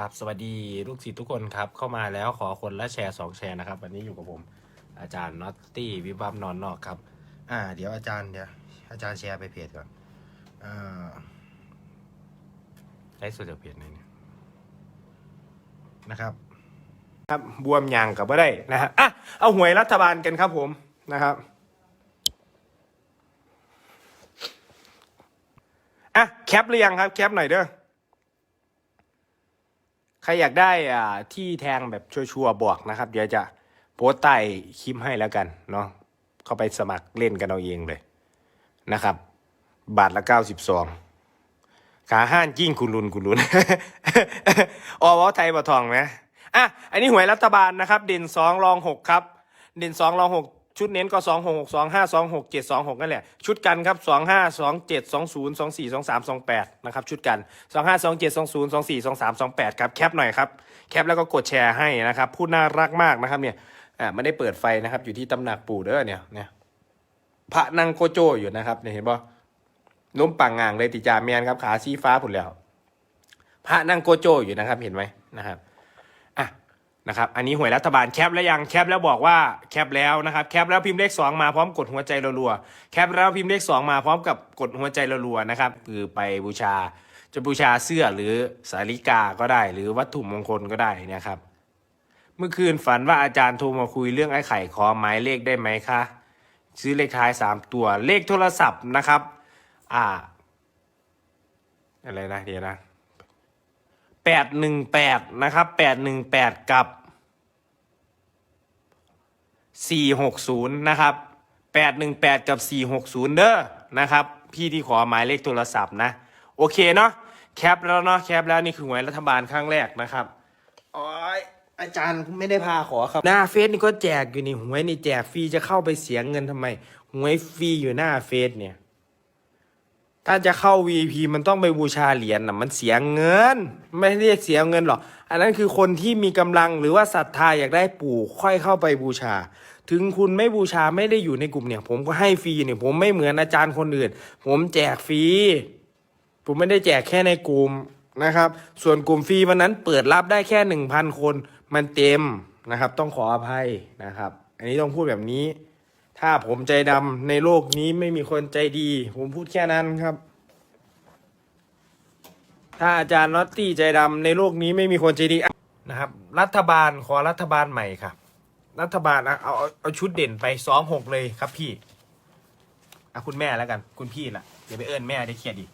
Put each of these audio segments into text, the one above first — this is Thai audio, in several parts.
กับสวัสดีลูกศิษย์ทุกคนครับ เข้ามาแล้วขอคนละแชร์สองแชร์นะครับ วันนี้อยู่กับผม อาจารย์น็อตตี้วิบัมนอนนอกครับ อ่า เดี๋ยวอาจารย์เดี๋ยวอาจารย์แชร์ไปเพจก่อนอ่าได้สุดจากเพจไหนเนี่ยนะครับ ครับบวมยางกับว่าได้นะฮะอะเอาหวยรัฐบาลกันครับผมนะครับอะแคปหรือยังครับ แคปหน่อยเด้อใค รอยากได้อ่าที่แทงแบบชัวร์ๆบอกนะครับ เดี๋ยวจะโพสต์ใต้คลิปให้แล้วกันเนาะเข้าไปสมัครเล่นกันเอาเองเลยนะครับ บาทละเก้าสิบสองขาห้านจิ้งคุณลุนคุณลุนอวไทยบะทองไหมอะอันนี้หวยรัฐบาลนะครับ เด่นสองรองหกครับ เด่นสองรองหก ชุดเน้นก็สองหกหกสองห้าสองหกเจ็ดสองหกนั่นแหละ ชุดกันครับสองห้าสองเจ็ดสองศูนย์สองสี่สองสามสองแปดนะครับชุดกันสองห้าสองเจ็ดสองศูนย์สองสี่สองสามสองแปดครับแคปหน่อยครับแคปแล้วก็กดแชร์ให้นะครับพูดน่ารักมากนะครับเนี่ยอ่าไม่ได้เปิดไฟนะครับอยู่ที่ตำหนักปู่เด้อเนี่ยเนี่ยพระนั่งโกโจอยู่นะครับเนี่ยเห็นปะล้มปังงางเลยติจาเมียนครับขาซีฟ้าผุดแล้ว พระนั่งโกโจอยู่นะครับเห็นไหมนะครับ นะครับอันนี้หวยรัฐบาลแคปแล้วยังแคปแล้วบอกว่าแคปแล้วนะครับแคปแล้วพิมพ์เลขสองมาพร้อมกดหัวใจรัวๆแคปแล้วพิมพ์เลขสองมาพร้อมกับกดหัวใจรัวๆนะครับคือไปบูชาจะบูชาเสื้อหรือสาริกาก็ได้ หรือวัตถุมงคลก็ได้นะครับ เมื่อคืนฝันว่าอาจารย์โทรมาคุยเรื่องไอ้ไข่ขอหมายเลขได้ไหมคะซื้อเลขท้ายสามตัวเลขโทรศัพท์นะครับ อ่า อะไรนะเดี๋ยวนะ แปดหนึ่งแปดนะครับแปดหนึ่งแปดกับสี่หกศูนย์นะครับแปดหนึ่งแปดกับสี่หกศูนย์เด้อนะครับ พี่ที่ขอหมายเลขโทรศัพท์นะ โอเคเนาะแคปแล้วเนาะแคปแล้วนี่คือหวยรัฐบาลครั้งแรกนะครับโอ้ยอาจารย์ไม่ได้พาขอครับ หน้าเฟซนี่ก็แจกอยู่นี่หวยนี่แจกฟรีจะเข้าไปเสียเงินทำไมหวยฟรีอยู่หน้าเฟซเนี่ย ถ้าจะเข้า VIP มันต้องไปบูชาเหรียญนะมันเสียเงิน ไม่เรียกเสียเงินหรอก อันนั้นคือคนที่มีกำลังหรือว่าศรัทธาอยากได้ปู่ค่อยเข้าไปบูชา ถึงคุณไม่บูชาไม่ได้อยู่ในกลุ่มเนี่ย ผมก็ให้ฟรีเนี่ย ผมไม่เหมือนอาจารย์คนอื่น ผมแจกฟรีผมไม่ได้แจกแค่ในกลุ่มนะครับ ส่วนกลุ่มฟรีวันนั้นเปิดรับได้แค่หนึ่งพันคน มันเต็มนะครับ ต้องขออภัยนะครับ อันนี้ต้องพูดแบบนี้ ถ้าผมใจดำในโลกนี้ไม่มีคนใจดี ผมพูดแค่นั้นครับ ถ้าอาจารย์น็อตตี้ใจดำในโลกนี้ไม่มีคนใจดีนะครับ รัฐบาลขอรัฐบาลใหม่ครับ รัฐบาลนะเอาเอาเอาชุดเด่นไปสองหกเลยครับพี่อะคุณแม่แล้วกัน คุณพี่ล่ะอย่าไปเอิ้นแม่ได้เครียดดิ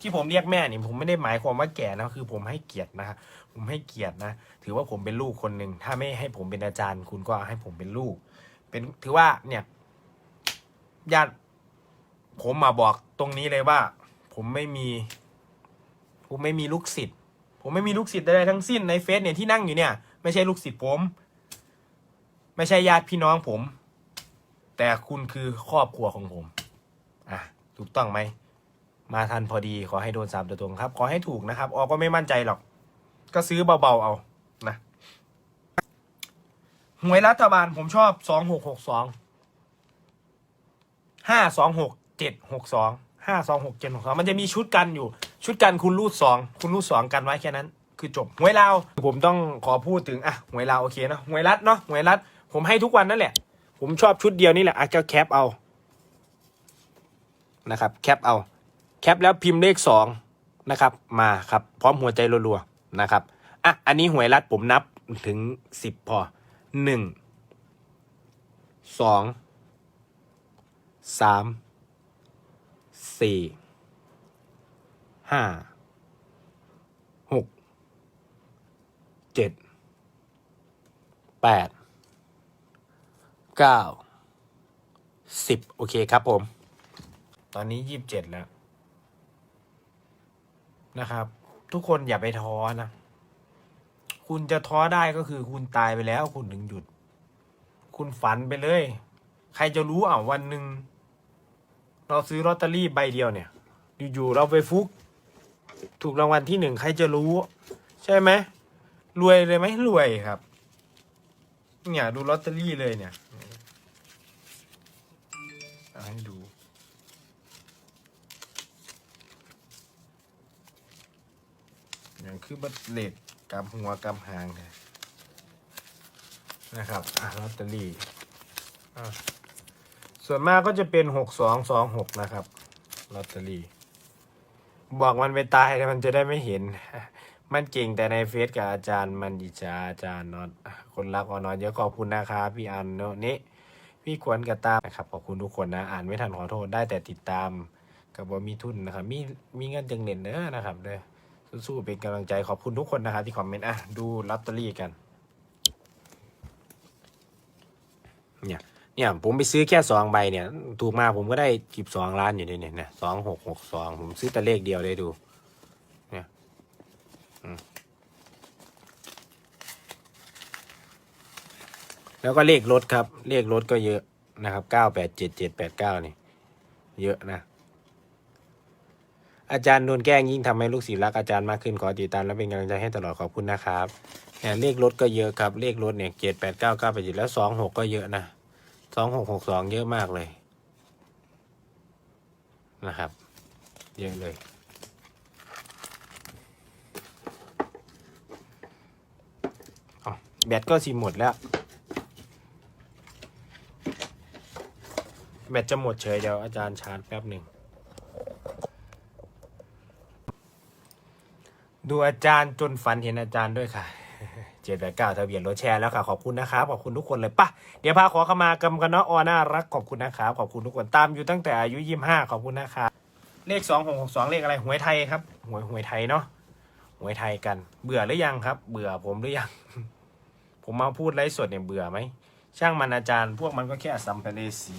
ที่ผมเรียกแม่นี่ผมไม่ได้หมายความว่าแก่นะคือผมให้เกียรตินะผมให้เกียรตินะ ถือว่าผมเป็นลูกคนหนึ่งถ้าไม่ให้ผมเป็นอาจารย์ คุณก็ให้ผมเป็นลูก เป็นถือว่าเนี่ย ญาติ ผมมาบอกตรงนี้เลยว่า ผมไม่มี ผมไม่มีลูกศิษย์ผมไม่มีลูกศิษย์ใดๆทั้งสิ้นในเฟซเนี่ยที่นั่งอยู่เนี่ย ไม่ใช่ลูกศิษย์ผม ไม่ใช่ญาติพี่น้องผม แต่คุณคือครอบครัวของผม อะถูกต้องไหมมาทันพอดีขอให้โดนสามตัวตรงครับ ขอให้ถูกนะครับ ออกก็ไม่มั่นใจหรอก ก็ซื้อเบาๆเอานะหวยรัฐบาลผมชอบสองหกหกสอง ห้าสองหกเจ็ดหกสองห้าสองหกเจ็ดหกสองมันจะมีชุดกันอยู่ ชุดกันคุณรูดสองคุณรูดสองกันไว้แค่นั้น คือจบหวยลาวผมต้องขอพูดถึงอะหวยลาวโอเคเนาะหวยรัดเนาะหวยรัด ผมให้ทุกวันนั่นแหละ ผมชอบชุดเดียวนี่แหละอะก็แคปเอานะครับแคปเอาแคปแล้วพิมพ์เลขสองนะครับมาครับพร้อมหัวใจรัวๆนะครับอะอันนี้หวยรัดผมนับถึงสิบพอหนึ่งสอง สามสี่ห้าหกเจ็ดแปดเก้าสิบโอเคครับผม ตอนนี้ยี่สิบเจ็ดแล้ว นะครับ ทุกคนอย่าไปท้อนะ คุณจะท้อได้ก็คือคุณตายไปแล้วคุณถึงหยุด คุณฝันไปเลย ใครจะรู้อะวันหนึ่ง เราซื้อลอตเตอรี่ใบเดียวเนี่ย อยู่ๆเราไปฟุก ถูกรางวัลที่หนึ่งใครจะรู้ ใช่ไหมรวยเลยไหมรวยครับ เนี่ย ดูลอตเตอรี่เลยเนี่ยเอาให้ดู อย่างคือบัตรเลดกำหัวกำหางนะครับอะลอตเตอรี่อะ ส่วนมากก็จะเป็นหกสองสองหกนะครับลอตเตอรี่บอกมันไปตายแต่มันจะได้ไม่เห็น มันเก่งแต่ในเฟซกับอาจารย์มันอิจฉาอาจารย์นอนคนรักอ่อนนอนเยอะขอบคุณนะครับพี่อันโนนี่พี่ขวนกับตามนะครับขอบคุณทุกคนนะ อ่านไม่ทันขอโทษได้แต่ติดตามกับว่ามีทุนนะครับ มีมีเงินจังเด่นเด้อนะครับเด้อสู้ๆเป็นกำลังใจขอบคุณทุกคนนะครับที่คอมเมนต์อะดูลอตเตอรี่กันเนี่ย เนี่ยผมไปซื้อแค่สองใบเนี่ย ถูกมาผมก็ได้สิบสองล้านอยู่ในเนี่ยนะสองหกหกสองผมซื้อแต่เลขเดียวเลยดู เนี่ยแล้วก็เลขรถครับ เลขรถก็เยอะนะครับเก้าแปดเจ็ดเจ็ดแปดเก้านี่ เยอะนะ อาจารย์โดนแกล้งยิ่งทำให้ลูกศิษย์รักอาจารย์มากขึ้นขอติดตามและเป็นกำลังใจให้ตลอดขอบคุณนะครับเนี่ยเลขรถก็เยอะครับ เลขรถเนี่ยเจ็ดแปดเก้าเก้าแปดเจ็ดแล้วสองหกก็เยอะนะ สองหกหกสองเยอะมากเลย นะครับ เยอะเลย แบตก็สิหมดแล้ว แบตจะหมดเฉยเดี๋ยวอาจารย์ชาร์จแป๊บหนึ่ง ดูอาจารย์จนฝันเห็นอาจารย์ด้วยค่ะ เจ็ดแปดเก้าทะเบียนรถแชร์แล้วค่ะ ขอบคุณนะครับ ขอบคุณทุกคนเลยปะเดี๋ยวพาขอเข้ามากำกันเนาะออน่ารักขอบคุณนะครับ ขอบคุณทุกคนตามอยู่ตั้งแต่อายุยี่ห้าขอบคุณนะครับเลขสองหกหกสองเลขอะไรหวยไทยครับหวยหวยไทยเนาะหวยไทยกัน เบื่อหรือยังครับ เบื่อผมหรือยัง ผมมาพูดไลฟ์สดเนี่ยเบื่อไหมช่างมันอาจารย์ พวกมันก็แค่สัมภเวสี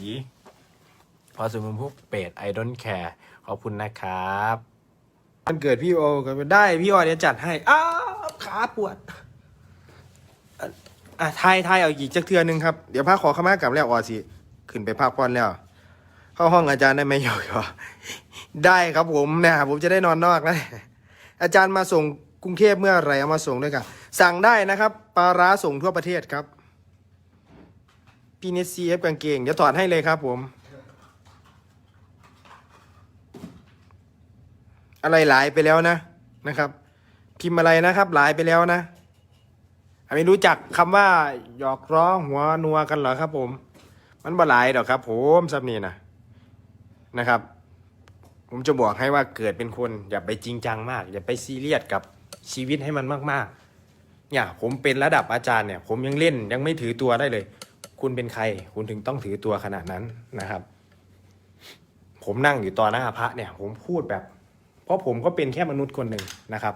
พอสมมติพวกเป็ดไอดอนแคร์ขอบคุณนะครับมันเกิดพี่โอก็ได้พี่โอเดี๋ยวจัดให้อ้าวขาปวด อะทายทายเอาอีกจักเทือหนึงครับ เดี๋ยวพาขอข้ามากลับแล้วออสิ ขึ้นไปพักผ่อนแล้ว เข้าห้องอาจารย์ได้ไหมหยอกหยอกได้ครับผมนะผมจะได้นอนนอกแล้วอาจารย์มาส่งกรุงเทพเมื่อไหร่เอามาส่งด้วยกันสั่งได้นะครับปลาร้าส่งทั่วประเทศครับพีเนสซีเอฟกางเกง เดี๋ยวถอดให้เลยครับผม อะไรหลายไปแล้วนะนะครับ พิมพ์อะไรนะครับ หลายไปแล้วนะ อันนี้รู้จักคำว่าหยอกล้อหัวนัวกันเหรอครับ ผม มันบ่หลายดอกครับ ผมซับนี่นะนะครับ ผมจะบอกให้ว่าเกิดเป็นคน อย่าไปจริงจังมาก อย่าไปซีเรียสกับชีวิตให้มันมาก ๆ เนี่ย ผมเป็นระดับอาจารย์เนี่ย ผมยังเล่นยังไม่ถือตัวได้เลย คุณเป็นใคร คุณถึงต้องถือตัวขนาดนั้นนะครับ ผมนั่งอยู่ต่อหน้าพระเนี่ย ผมพูดแบบ เพราะผมก็เป็นแค่มนุษย์คนหนึ่งนะครับ